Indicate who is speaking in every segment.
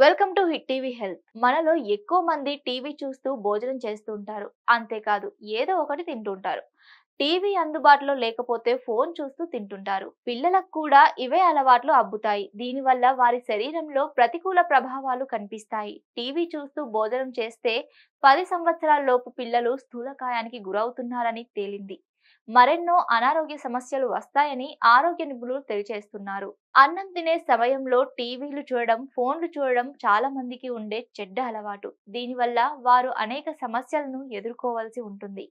Speaker 1: Welcome to Hit TV health మనలో ఎక్కువ మంది టీవీ చూస్తూ భోజనం చేస్తుంటారు అంతేకాదు ఏదో ఒకటి తింటుంటారు. టీవీ అందుబాటులో లేకపోతే ఫోన్ చూస్తూ తింటుంటారు. పిల్లలకు కూడా ఇవే అలవాట్లు అబ్బుతాయి. దీనివల్ల వారి శరీరంలో ప్రతికూల ప్రభావాలు కనిపిస్తాయి. టీవీ చూస్తూ భోజనం చేస్తే పది సంవత్సరాల లోపు పిల్లలు స్థూలకాయానికి గురవుతున్నారని తేలింది. మరెన్నో అనారోగ్య సమస్యలు వస్తాయని ఆరోగ్య నిపుణులు తెలియజేస్తున్నారు అన్నం తినే సమయంలో టీవీలు చూడడం ఫోన్లు చూడడం చాలా మందికి ఉండే చెడ్డ అలవాటు. దీనివల్ల వారు అనేక సమస్యలను ఎదుర్కోవాల్సి ఉంటుంది.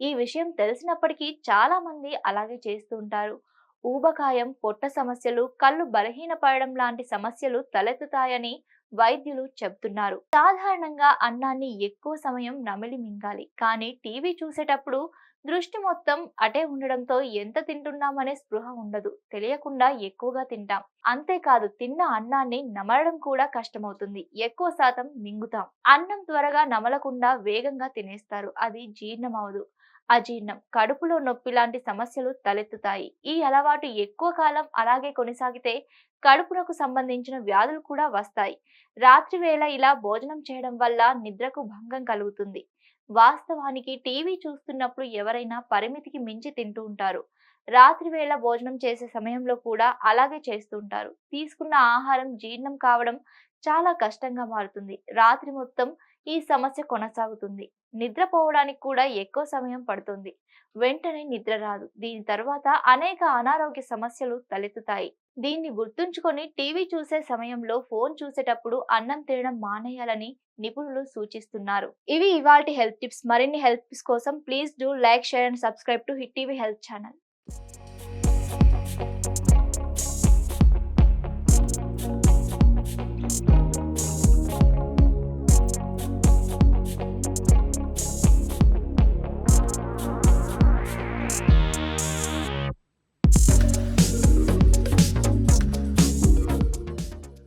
Speaker 1: ఈ విషయం తెలిసినప్పటికీ చాలా మంది అలాగే చేస్తూ ఉంటారు. ఊబకాయం పొట్ట సమస్యలు కళ్ళు బలహీనపడడం లాంటి సమస్యలు తలెత్తుతాయని వైద్యులు చెబుతున్నారు సాధారణంగా అన్నాన్ని ఎక్కువ సమయం నమిలి మింగాలి. కానీ టీవీ చూసేటప్పుడు దృష్టి మొత్తం అటే ఉండడంతో ఎంత తింటున్నామనే స్పృహ ఉండదు. తెలియకుండా ఎక్కువగా తింటాం. అంతేకాదు తిన్న అన్నాన్ని నమలడం కూడా కష్టమవుతుంది. ఎక్కువ శాతం మింగుతాం. అన్నం త్వరగా నమలకుండా వేగంగా తినేస్తారు. అది జీర్ణం అవదు అజీర్ణం. కడుపులో నొప్పి లాంటి సమస్యలు తలెత్తుతాయి. ఈ అలవాటు ఎక్కువ కాలం అలాగే కొనసాగితే కడుపునకు సంబంధించిన వ్యాధులు కూడా వస్తాయి. రాత్రి వేళ ఇలా భోజనం చేయడం వల్ల నిద్రకు భంగం కలుగుతుంది. వాస్తవానికి టీవీ చూస్తున్నప్పుడు ఎవరైనా పరిమితికి మించి తింటూ ఉంటారు. రాత్రి వేళ భోజనం చేసే సమయంలో కూడా అలాగే చేస్తుంటారు తీసుకున్న ఆహారం జీర్ణం కావడం చాలా కష్టంగా మారుతుంది. రాత్రి మొత్తం ఈ సమస్య కొనసాగుతుంది. నిద్రపోవడానికి కూడా ఎక్కువ సమయం పడుతుంది. వెంటనే నిద్ర రాదు. దీని తర్వాత అనేక అనారోగ్య సమస్యలు తలెత్తుతాయి. దీన్ని గుర్తుంచుకొని టీవీ చూసే సమయంలో ఫోన్ చూసేటప్పుడు అన్నం తినడం మానేయాలని నిపుణులు సూచిస్తున్నారు. ఇవి ఇవాళ హెల్త్ టిప్స్. మరిన్ని హెల్త్ టిప్స్ కోసం please do like share and subscribe to Hit TV health channel.